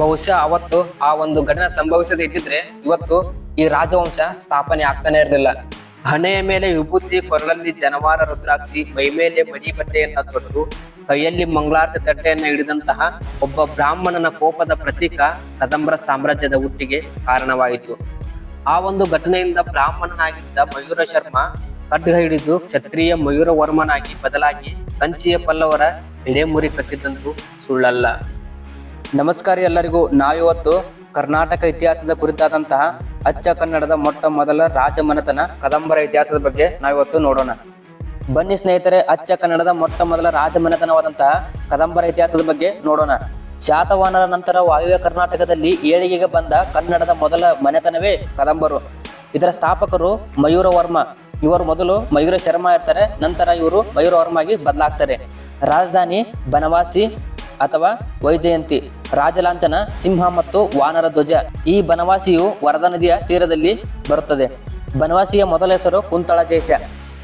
ಬಹುಶಃ ಅವತ್ತು ಆ ಒಂದು ಘಟನೆ ಸಂಭವಿಸದೇ ಇದ್ದಿದ್ರೆ ಇವತ್ತು ಈ ರಾಜವಂಶ ಸ್ಥಾಪನೆ ಆಗ್ತಾನೆ ಇರಲಿಲ್ಲ. ಹಣೆಯ ಮೇಲೆ ವಿಭೂತಿ, ಕೊರಳಲ್ಲಿ ಜನವಾರ ರುದ್ರಾಕ್ಷಿ, ಮೈ ಮೇಲೆ ಮಡಿ ಬಟ್ಟೆಯನ್ನ ತೊಟ್ಟು, ಕೈಯಲ್ಲಿ ಮಂಗಳಾರತಿ ತಟ್ಟೆಯನ್ನ ಹಿಡಿದಂತಹ ಒಬ್ಬ ಬ್ರಾಹ್ಮಣನ ಕೋಪದ ಪ್ರತೀಕ ಕದಂಬರ ಸಾಮ್ರಾಜ್ಯದ ಹುಟ್ಟಿಗೆ ಕಾರಣವಾಯಿತು. ಆ ಒಂದು ಘಟನೆಯಿಂದ ಬ್ರಾಹ್ಮಣನಾಗಿದ್ದ ಮಯೂರ ಶರ್ಮ ಖಡ್ಗ ಹಿಡಿದು ಕ್ಷತ್ರಿಯ ಮಯೂರ ವರ್ಮನಾಗಿ ಬದಲಾಗಿ ಕಂಚಿಯ ಪಲ್ಲವರ ಎಡೆಮುರಿ ಕಟ್ಟಿದ್ದಂತೂ ಸುಳ್ಳಲ್ಲ. ನಮಸ್ಕಾರ ಎಲ್ಲರಿಗೂ. ನಾವಿವತ್ತು ಕರ್ನಾಟಕ ಇತಿಹಾಸದ ಕುರಿತಾದಂತಹ ಅಚ್ಚ ಕನ್ನಡದ ಮೊಟ್ಟ ಮೊದಲ ರಾಜಮನೆತನ, ಕದಂಬರ ಇತಿಹಾಸದ ಬಗ್ಗೆ ನಾವಿವತ್ತು ನೋಡೋಣ. ಬನ್ನಿ ಸ್ನೇಹಿತರೆ, ಅಚ್ಚ ಕನ್ನಡದ ಮೊಟ್ಟ ಮೊದಲ ರಾಜಮನೆತನವಾದಂತಹ ಕದಂಬರ ಇತಿಹಾಸದ ಬಗ್ಗೆ ನೋಡೋಣ. ಶಾತವಾಹನರ ನಂತರ ವಾಯುವ್ಯ ಕರ್ನಾಟಕದಲ್ಲಿ ಏಳಿಗೆಗೆ ಬಂದ ಕನ್ನಡದ ಮೊದಲ ಮನೆತನವೇ ಕದಂಬರು. ಇದರ ಸ್ಥಾಪಕರು ಮಯೂರ ವರ್ಮ. ಇವರು ಮೊದಲು ಮಯೂರ ಶರ್ಮ ಇರ್ತಾರೆ, ನಂತರ ಇವರು ಮಯೂರ ವರ್ಮ ಆಗಿ ಬದಲಾಗ್ತಾರೆ. ರಾಜಧಾನಿ, ಬನವಾಸಿ ಅಥವಾ ವೈಜಯಂತಿ, ರಾಜಲಾಂಛನ, ಸಿಂಹ ಮತ್ತು ವಾನರ ಧ್ವಜ. ಈ ಬನವಾಸಿಯು ವರದಾ ನದಿಯ ತೀರದಲ್ಲಿ ಬರುತ್ತದೆ. ಬನವಾಸಿಯ ಮೊದಲ ಹೆಸರು ಕುಂತಳ ದೇಶ.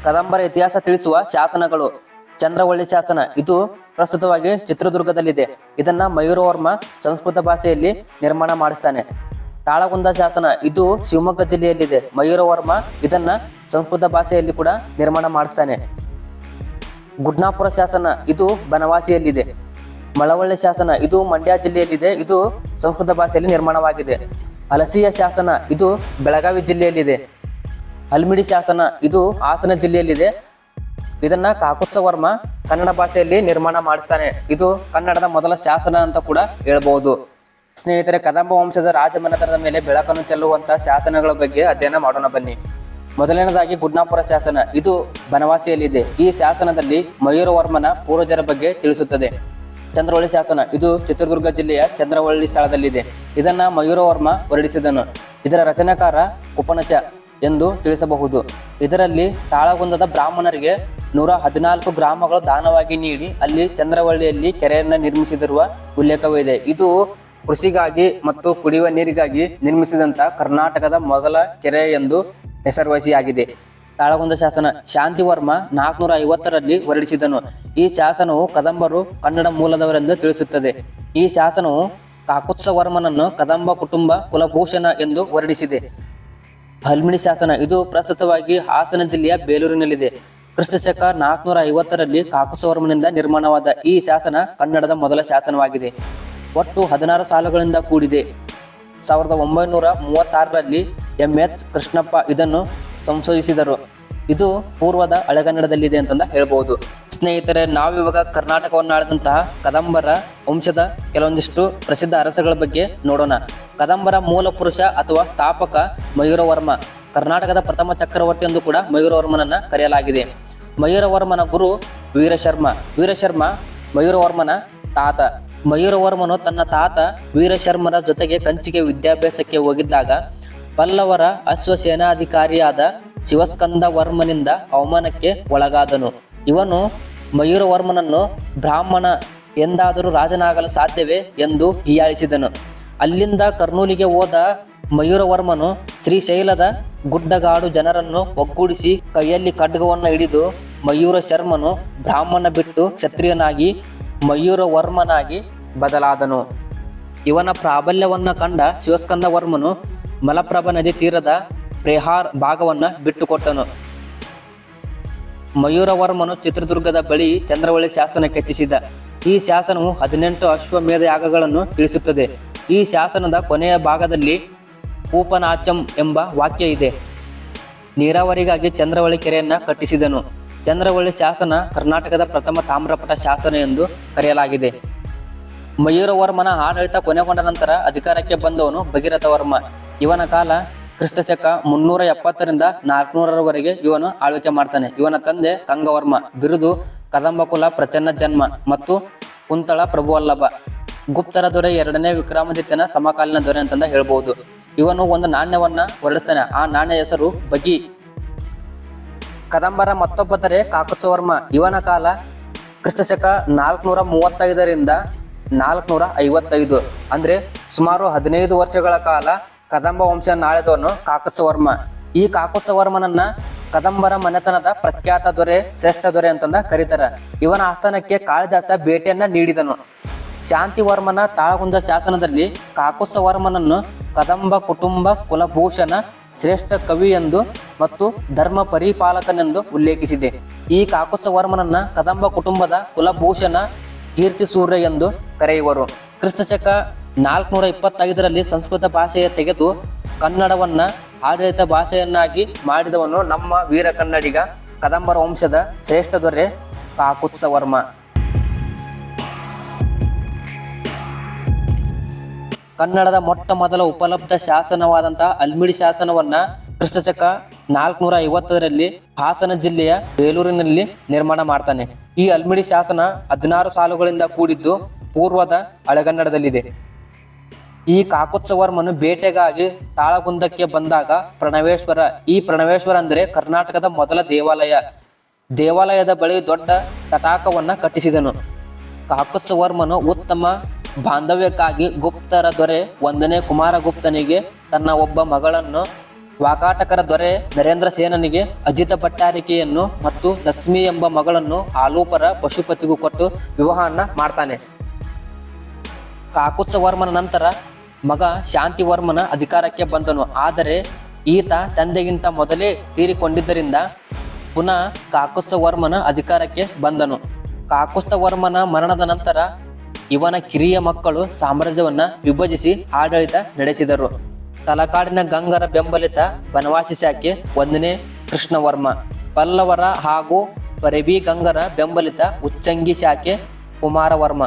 ಕದಂಬರ ಇತಿಹಾಸ ತಿಳಿಸುವ ಶಾಸನಗಳು. ಚಂದ್ರವಳ್ಳಿ ಶಾಸನ. ಇದು ಪ್ರಸ್ತುತವಾಗಿ ಚಿತ್ರದುರ್ಗದಲ್ಲಿದೆ. ಇದನ್ನ ಮಯೂರವರ್ಮ ಸಂಸ್ಕೃತ ಭಾಷೆಯಲ್ಲಿ ನಿರ್ಮಾಣ ಮಾಡಿಸ್ತಾನೆ. ತಾಳಗುಂದ ಶಾಸನ. ಇದು ಶಿವಮೊಗ್ಗ ಜಿಲ್ಲೆಯಲ್ಲಿದೆ. ಮಯೂರವರ್ಮ ಇದನ್ನ ಸಂಸ್ಕೃತ ಭಾಷೆಯಲ್ಲಿ ಕೂಡ ನಿರ್ಮಾಣ ಮಾಡಿಸ್ತಾನೆ. ಗುಡ್ನಾಪುರ ಶಾಸನ. ಇದು ಬನವಾಸಿಯಲ್ಲಿದೆ. ಮಳವಳ್ಳಿ ಶಾಸನ ಇದು ಮಂಡ್ಯ ಜಿಲ್ಲೆಯಲ್ಲಿದೆ. ಇದು ಸಂಸ್ಕೃತ ಭಾಷೆಯಲ್ಲಿ ನಿರ್ಮಾಣವಾಗಿದೆ. ಹಲಸಿಯ ಶಾಸನ ಇದು ಬೆಳಗಾವಿ ಜಿಲ್ಲೆಯಲ್ಲಿದೆ. ಹಲ್ಮಿಡಿ ಶಾಸನ ಇದು ಹಾಸನ ಜಿಲ್ಲೆಯಲ್ಲಿದೆ. ಇದನ್ನ ಕಾಕುತ್ಸವರ್ಮ ಕನ್ನಡ ಭಾಷೆಯಲ್ಲಿ ನಿರ್ಮಾಣ ಮಾಡಿಸ್ತಾನೆ. ಇದು ಕನ್ನಡದ ಮೊದಲ ಶಾಸನ ಅಂತ ಕೂಡ ಹೇಳಬಹುದು ಸ್ನೇಹಿತರೆ, ಕದಂಬ ವಂಶದ ರಾಜಮನೆತನದ ಮೇಲೆ ಬೆಳಕನ್ನು ಚೆಲ್ಲುವಂತಹ ಶಾಸನಗಳ ಬಗ್ಗೆ ಅಧ್ಯಯನ ಮಾಡೋಣ ಬನ್ನಿ. ಮೊದಲನೇದಾಗಿ ಗುಡ್ನಾಪುರ ಶಾಸನ. ಇದು ಬನವಾಸಿಯಲ್ಲಿದೆ. ಈ ಶಾಸನದಲ್ಲಿ ಮಯೂರವರ್ಮನ ಪೂರ್ವಜರ ಬಗ್ಗೆ ತಿಳಿಸುತ್ತದೆ. ಚಂದ್ರವಳ್ಳಿ ಶಾಸನ. ಇದು ಚಿತ್ರದುರ್ಗ ಜಿಲ್ಲೆಯ ಚಂದ್ರವಳ್ಳಿ ಸ್ಥಳದಲ್ಲಿದೆ. ಇದನ್ನ ಮಯೂರವರ್ಮ ಹೊರಡಿಸಿದನು. ಇದರ ರಚನಾಕಾರ ಉಪನಚ ಎಂದು ತಿಳಿಸಬಹುದು. ಇದರಲ್ಲಿ ತಾಳಗುಂದದ ಬ್ರಾಹ್ಮಣರಿಗೆ ನೂರ ಹದಿನಾಲ್ಕು ಗ್ರಾಮಗಳು ದಾನವಾಗಿ ನೀಡಿ ಅಲ್ಲಿ ಚಂದ್ರವಳ್ಳಿಯಲ್ಲಿ ಕೆರೆಯನ್ನು ನಿರ್ಮಿಸಿದಿರುವ ಉಲ್ಲೇಖವಿದೆ. ಇದು ಕೃಷಿಗಾಗಿ ಮತ್ತು ಕುಡಿಯುವ ನೀರಿಗಾಗಿ ನಿರ್ಮಿಸಿದಂತ ಕರ್ನಾಟಕದ ಮೊದಲ ಕೆರೆ ಎಂದು ಹೆಸರುವಾಸಿಯಾಗಿದೆ. ತಾಳಗುಂದ ಶಾಸನ ಶಾಂತಿವರ್ಮ ನಾಲ್ಕುನೂರ ಐವತ್ತರಲ್ಲಿ ಹೊರಡಿಸಿದನು. ಈ ಶಾಸನವು ಕದಂಬರು ಕನ್ನಡ ಮೂಲದವರೆಂದು ತಿಳಿಸುತ್ತದೆ. ಈ ಶಾಸನವು ಕಾಕುತ್ಸವರ್ಮನನ್ನು ಕದಂಬ ಕುಟುಂಬ ಕುಲಭೂಷಣ ಎಂದು ಹೊರಡಿಸಿದೆ. ಹಲ್ಮಿಣಿ ಶಾಸನ. ಇದು ಪ್ರಸ್ತುತವಾಗಿ ಹಾಸನ ಜಿಲ್ಲೆಯ ಬೇಲೂರಿನಲ್ಲಿದೆ. ಕ್ರಿಸ್ತಶಕ ನಾಲ್ಕುನೂರ ಐವತ್ತರಲ್ಲಿ ಕಾಕುಸವರ್ಮನಿಂದ ನಿರ್ಮಾಣವಾದ ಈ ಶಾಸನ ಕನ್ನಡದ ಮೊದಲ ಶಾಸನವಾಗಿದೆ. ಒಟ್ಟು ಹದಿನಾರು ಸಾಲುಗಳಿಂದ ಕೂಡಿದೆ. ಸಾವಿರದ ಒಂಬೈನೂರ ಮೂವತ್ತಾರರಲ್ಲಿ ಎಂ ಎಚ್ ಕೃಷ್ಣಪ್ಪ ಇದನ್ನು ಸಂಶೋಧಿಸಿದರು. ಇದು ಪೂರ್ವದ ಹಳೆಗನ್ನಡದಲ್ಲಿದೆ ಅಂತಂದ ಹೇಳ್ಬೋದು. ಸ್ನೇಹಿತರೆ, ನಾವಿವಾಗ ಕರ್ನಾಟಕವನ್ನು ಆಳಿದಂತಹ ಕದಂಬರ ವಂಶದ ಕೆಲವೊಂದಿಷ್ಟು ಪ್ರಸಿದ್ಧ ಅರಸಗಳ ಬಗ್ಗೆ ನೋಡೋಣ. ಕದಂಬರ ಮೂಲ ಪುರುಷ ಅಥವಾ ಸ್ಥಾಪಕ ಮಯೂರವರ್ಮ. ಕರ್ನಾಟಕದ ಪ್ರಥಮ ಚಕ್ರವರ್ತಿ ಎಂದು ಕೂಡ ಮಯೂರವರ್ಮನನ್ನ ಕರೆಯಲಾಗಿದೆ. ಮಯೂರವರ್ಮನ ಗುರು ವೀರಶರ್ಮ. ವೀರಶರ್ಮ ಮಯೂರವರ್ಮನ ತಾತ. ಮಯೂರವರ್ಮನು ತನ್ನ ತಾತ ವೀರಶರ್ಮರ ಜೊತೆಗೆ ಕಂಚಿಗೆ ವಿದ್ಯಾಭ್ಯಾಸಕ್ಕೆ ಹೋಗಿದ್ದಾಗ ಪಲ್ಲವರ ಅಶ್ವಸೇನಾಧಿಕಾರಿಯಾದ ಶಿವಸ್ಕಂದ ವರ್ಮನಿಂದ ಅವಮಾನಕ್ಕೆ ಒಳಗಾದನು. ಇವನು ಮಯೂರವರ್ಮನನ್ನು ಬ್ರಾಹ್ಮಣ ಎಂದಾದರೂ ರಾಜನಾಗಲು ಸಾಧ್ಯವೇ ಎಂದು ಹೀಯಾಳಿಸಿದನು. ಅಲ್ಲಿಂದ ಕರ್ನೂಲಿಗೆ ಹೋದ ಮಯೂರವರ್ಮನು ಶ್ರೀಶೈಲದ ಗುಡ್ಡಗಾಡು ಜನರನ್ನು ಒಗ್ಗೂಡಿಸಿ ಕೈಯಲ್ಲಿ ಖಡ್ಗವನ್ನು ಹಿಡಿದು ಮಯೂರ ಶರ್ಮನು ಬ್ರಾಹ್ಮಣ ಬಿಟ್ಟು ಕ್ಷತ್ರಿಯನಾಗಿ ಮಯೂರವರ್ಮನಾಗಿ ಬದಲಾದನು. ಇವನ ಪ್ರಾಬಲ್ಯವನ್ನು ಕಂಡ ಶಿವಸ್ಕಂದ ವರ್ಮನು ಮಲಪ್ರಭಾ ನದಿ ತೀರದ ಪ್ರೇಹಾರ್ ಭಾಗವನ್ನು ಬಿಟ್ಟುಕೊಟ್ಟನು. ಮಯೂರವರ್ಮನು ಚಿತ್ರದುರ್ಗದ ಬಳಿ ಚಂದ್ರವಳ್ಳಿ ಶಾಸನ ಕೆತ್ತಿಸಿದ ಈ ಶಾಸನವು ಹದಿನೆಂಟು ಅಶ್ವಮೇಧ ಯಾಗಗಳನ್ನು ತಿಳಿಸುತ್ತದೆ. ಈ ಶಾಸನದ ಕೊನೆಯ ಭಾಗದಲ್ಲಿ ಕೂಪನಾಚಂ ಎಂಬ ವಾಕ್ಯ ಇದೆ. ನೀರಾವರಿಗಾಗಿ ಚಂದ್ರವಳ್ಳಿ ಕೆರೆಯನ್ನು ಕಟ್ಟಿಸಿದನು. ಚಂದ್ರವಳ್ಳಿ ಶಾಸನ ಕರ್ನಾಟಕದ ಪ್ರಥಮ ತಾಮ್ರಪಟ ಶಾಸನ ಎಂದು ಕರೆಯಲಾಗಿದೆ. ಮಯೂರವರ್ಮನ ಆಡಳಿತ ಕೊನೆಗೊಂಡ ನಂತರ ಅಧಿಕಾರಕ್ಕೆ ಬಂದವನು ಭಗೀರಥವರ್ಮ ಇವನ ಕಾಲ ಕ್ರಿಸ್ತಶಕ ಮುನ್ನೂರ ಎಪ್ಪತ್ತರಿಂದ ನಾಲ್ಕನೂರವರೆಗೆ ಇವನು ಆಳ್ವಿಕೆ ಮಾಡ್ತಾನೆ. ಇವನ ತಂದೆ ಕಂಗವರ್ಮ ಬಿರುದು ಕದಂಬಕುಲ ಪ್ರಚನ್ನ ಜನ್ಮ ಮತ್ತು ಕುಂತಳ ಪ್ರಭುವಲ್ಲಭ. ಗುಪ್ತರ ದೊರೆ ಎರಡನೇ ವಿಕ್ರಮಾದಿತ್ಯನ ಸಮಕಾಲೀನ ದೊರೆ ಅಂತಂದ ಹೇಳ್ಬಹುದು ಇವನು ಒಂದು ನಾಣ್ಯವನ್ನ ಹೊರಡಿಸ್ತಾನೆ. ಆ ನಾಣ್ಯ ಹೆಸರು ಬಗಿ. ಕದಂಬರ ಮತ್ತೊಬ್ಬ ದೊರೆ ಕಾಕುತ್ಸವರ್ಮ. ಇವನ ಕಾಲ ಕ್ರಿಸ್ತಶಕ ನಾಲ್ಕುನೂರ ಮೂವತ್ತೈದರಿಂದ ನಾಲ್ಕುನೂರ ಐವತ್ತೈದು. ಅಂದ್ರೆ ಸುಮಾರು ಹದಿನೈದು ವರ್ಷಗಳ ಕಾಲ ಕದಂಬ ವಂಶ ನಾಳೆದವನು ಕಾಕಸವರ್ಮ. ಈ ಕಾಕಸವರ್ಮನನ್ನ ಕದಂಬರ ಮನೆತನದ ಪ್ರಖ್ಯಾತ ದೊರೆ, ಶ್ರೇಷ್ಠ ದೊರೆ ಅಂತಂದ ಕರೀತಾರ. ಇವನ ಆಸ್ಥಾನಕ್ಕೆ ಕಾಳಿದಾಸ ಭೇಟಿಯನ್ನ ನೀಡಿದನು. ಶಾಂತಿವರ್ಮನ ತಾಳಗುಂದ ಶಾಸನದಲ್ಲಿ ಕಾಕುಸವರ್ಮನನ್ನು ಕದಂಬ ಕುಟುಂಬ ಕುಲಭೂಷಣ, ಶ್ರೇಷ್ಠ ಕವಿ ಎಂದು ಮತ್ತು ಧರ್ಮ ಪರಿಪಾಲಕನೆಂದು ಉಲ್ಲೇಖಿಸಿದೆ. ಈ ಕಾಕುಸವರ್ಮನನ್ನ ಕದಂಬ ಕುಟುಂಬದ ಕುಲಭೂಷಣ ಕೀರ್ತಿ ಸೂರ್ಯ ಎಂದು ಕರೆಯುವರು. ಕ್ರಿಸ್ತಶಕ ನಾಲ್ಕುನೂರ ಇಪ್ಪತ್ತೈದರಲ್ಲಿ ಸಂಸ್ಕೃತ ಭಾಷೆಯ ತೆಗೆದು ಕನ್ನಡವನ್ನ ಆಡಳಿತ ಭಾಷೆಯನ್ನಾಗಿ ಮಾಡಿದವನು ನಮ್ಮ ವೀರ ಕನ್ನಡಿಗ ಕದಂಬರ ವಂಶದ ಶ್ರೇಷ್ಠ ದೊರೆ ಕಾಕುತ್ಸವರ್ಮ ಕನ್ನಡದ ಮೊಟ್ಟ ಮೊದಲ ಉಪಲಬ್ಧ ಶಾಸನವಾದಂತಹ ಅಲ್ಮಿಡಿ ಶಾಸನವನ್ನ ಕ್ರಿಸ್ತಶಕ ನಾಲ್ಕುನೂರ ಐವತ್ತರಲ್ಲಿ ಹಾಸನ ಜಿಲ್ಲೆಯ ಬೇಲೂರಿನಲ್ಲಿ ನಿರ್ಮಾಣ ಮಾಡ್ತಾನೆ. ಈ ಅಲ್ಮಿಡಿ ಶಾಸನ ಹದಿನಾರು ಸಾಲುಗಳಿಂದ ಕೂಡಿದ್ದು ಪೂರ್ವದ ಹಳೆಗನ್ನಡದಲ್ಲಿದೆ ಈ ಕಾಕುತ್ಸವರ್ಮನು ಬೇಟೆಗಾಗಿ ತಾಳಗುಂದಕ್ಕೆ ಬಂದಾಗ ಪ್ರಣವೇಶ್ವರ, ಈ ಪ್ರಣವೇಶ್ವರ ಅಂದರೆ ಕರ್ನಾಟಕದ ಮೊದಲ ದೇವಾಲಯ. ದೇವಾಲಯದ ಬಳಿ ದೊಡ್ಡ ತಟಾಕವನ್ನು ಕಟ್ಟಿಸಿದನು. ಕಾಕುತ್ಸವರ್ಮನು ಉತ್ತಮ ಬಾಂಧವ್ಯಕ್ಕಾಗಿ ಗುಪ್ತರ ದೊರೆ, ಒಂದನೇ ಕುಮಾರಗುಪ್ತನಿಗೆ ತನ್ನ ಒಬ್ಬ ಮಗಳನ್ನು, ವಾಕಾಟಕರ ದೊರೆ ನರೇಂದ್ರ ಸೇನನಿಗೆ ಅಜಿತ ಭಟ್ಟಾರಿಕೆಯನ್ನು ಮತ್ತು ಲಕ್ಷ್ಮಿ ಎಂಬ ಮಗಳನ್ನು ಆಲೂಪರ ಪಶುಪತಿಗೂ ಕೊಟ್ಟು ವಿವಾಹವನ್ನ ಮಾಡ್ತಾನೆ. ಕಾಕುತ್ಸವರ್ಮನ ನಂತರ ಮಗ ಶಾಂತಿವರ್ಮನ ಅಧಿಕಾರಕ್ಕೆ ಬಂದನು. ಆದರೆ ಈತ ತಂದೆಗಿಂತ ಮೊದಲೇ ತೀರಿಕೊಂಡಿದ್ದರಿಂದ ಪುನಃ ಕಾಕುತ್ಸವರ್ಮನ ಅಧಿಕಾರಕ್ಕೆ ಬಂದನು. ಕಾಕುತ್ಸವರ್ಮನ ಮರಣದ ನಂತರ ಇವನ ಕಿರಿಯ ಮಕ್ಕಳು ಸಾಮ್ರಾಜ್ಯವನ್ನು ವಿಭಜಿಸಿ ಆಡಳಿತ ನಡೆಸಿದರು. ತಲಕಾಡಿನ ಗಂಗರ ಬೆಂಬಲಿತ ಬನವಾಸಿ ಶಾಖೆ ಒಂದನೇ ಕೃಷ್ಣವರ್ಮ. ಪಲ್ಲವರ ಹಾಗೂ ಪರಬಿ ಗಂಗರ ಬೆಂಬಲಿತ ಉಚ್ಚಂಗಿ ಶಾಖೆ ಕುಮಾರವರ್ಮ.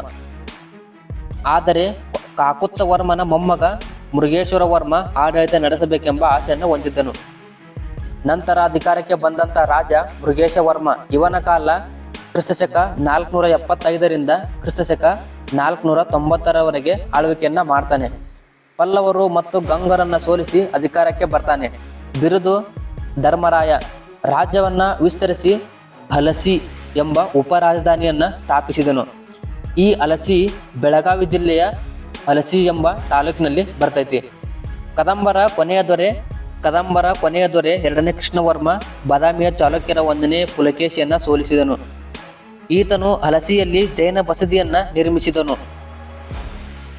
ಆದರೆ ಕಾಕುತ್ಸವರ್ಮನ ಮೊಮ್ಮಗ ಮೃಗೇಶ್ವರ ವರ್ಮ ಆಡಳಿತ ನಡೆಸಬೇಕೆಂಬ ಆಸೆಯನ್ನು ಹೊಂದಿದ್ದನು. ನಂತರ ಅಧಿಕಾರಕ್ಕೆ ಬಂದಂತ ರಾಜ ಮೃಗೇಶವರ್ಮ ಇವನ ಕಾಲ ಕ್ರಿಸ್ತಶಕ ನಾಲ್ಕುನೂರ ಎಪ್ಪತ್ತೈದರಿಂದ ಕ್ರಿಸ್ತಶಕ ನಾಲ್ಕುನೂರ ತೊಂಬತ್ತರವರೆಗೆ ಆಳ್ವಿಕೆಯನ್ನ ಮಾಡ್ತಾನೆ. ಪಲ್ಲವರು ಮತ್ತು ಗಂಗರನ್ನ ಸೋಲಿಸಿ ಅಧಿಕಾರಕ್ಕೆ ಬರ್ತಾನೆ. ಬಿರುದು ಧರ್ಮರಾಯ ರಾಜ್ಯವನ್ನ ವಿಸ್ತರಿಸಿ ಹಲಸಿ ಎಂಬ ಉಪರಾಜಧಾನಿಯನ್ನ ಸ್ಥಾಪಿಸಿದನು. ಈ ಅಲಸಿ ಬೆಳಗಾವಿ ಜಿಲ್ಲೆಯ ಅಲಸಿ ಎಂಬ ತಾಲೂಕಿನಲ್ಲಿ ಬರ್ತೈತಿ. ಕದಂಬರ ಕೊನೆಯ ದೊರೆ, ಕದಂಬರ ಕೊನೆಯ ದೊರೆ ಎರಡನೇ ಕೃಷ್ಣವರ್ಮ ಬಾದಾಮಿಯ ಚಾಲುಕ್ಯರ ಒಂದನೇ ಪುಲಕೇಶಿಯನ್ನು ಸೋಲಿಸಿದನು. ಈತನು ಹಲಸಿಯಲ್ಲಿ ಜೈನ ಬಸದಿಯನ್ನು ನಿರ್ಮಿಸಿದನು.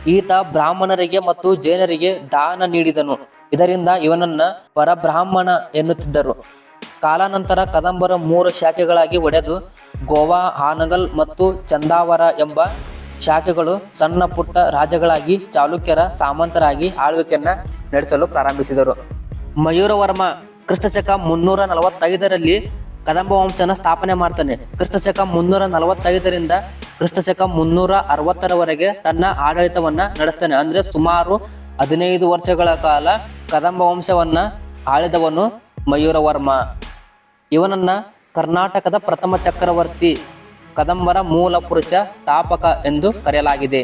ಈತ ಬ್ರಾಹ್ಮಣರಿಗೆ ಮತ್ತು ಜೈನರಿಗೆ ದಾನ ನೀಡಿದನು. ಇದರಿಂದ ಇವನನ್ನ ಪರಬ್ರಾಹ್ಮಣ ಎನ್ನುತ್ತಿದ್ದರು. ಕಾಲಾನಂತರ ಕದಂಬರ ಮೂರು ಶಾಖೆಗಳಾಗಿ ಒಡೆದು ಗೋವಾ, ಹಾನಗಲ್ ಮತ್ತು ಚಂದಾವರ ಎಂಬ ಶಾಖೆಗಳು ಸಣ್ಣ ಪುಟ್ಟ ರಾಜ್ಯಗಳಾಗಿ ಚಾಲುಕ್ಯರ ಸಾಮಂತರಾಗಿ ಆಳ್ವಿಕೆಯನ್ನು ನಡೆಸಲು ಪ್ರಾರಂಭಿಸಿದರು. ಮಯೂರವರ್ಮ ಕ್ರಿಸ್ತಶಕ ಮುನ್ನೂರ ನಲವತ್ತೈದರಲ್ಲಿ ಕದಂಬ ವಂಶನ ಸ್ಥಾಪನೆ ಮಾಡ್ತಾನೆ. ಕ್ರಿಸ್ತಶಕ ಮುನ್ನೂರ ನಲವತ್ತೈದರಿಂದ ಕ್ರಿಸ್ತಶಕ ಮುನ್ನೂರ ಅರವತ್ತರವರೆಗೆ ತನ್ನ ಆಡಳಿತವನ್ನ ನಡೆಸ್ತಾನೆ. ಅಂದ್ರೆ ಸುಮಾರು ಹದಿನೈದು ವರ್ಷಗಳ ಕಾಲ ಕದಂಬ ವಂಶವನ್ನ ಆಳಿದವನು ಮಯೂರವರ್ಮ. ಇವನನ್ನ ಕರ್ನಾಟಕದ ಪ್ರಥಮ ಚಕ್ರವರ್ತಿ ಕದಂಬರ ಮೂಲ ಪುರುಷ ಸ್ಥಾಪಕ ಎಂದು ಕರೆಯಲಾಗಿದೆ.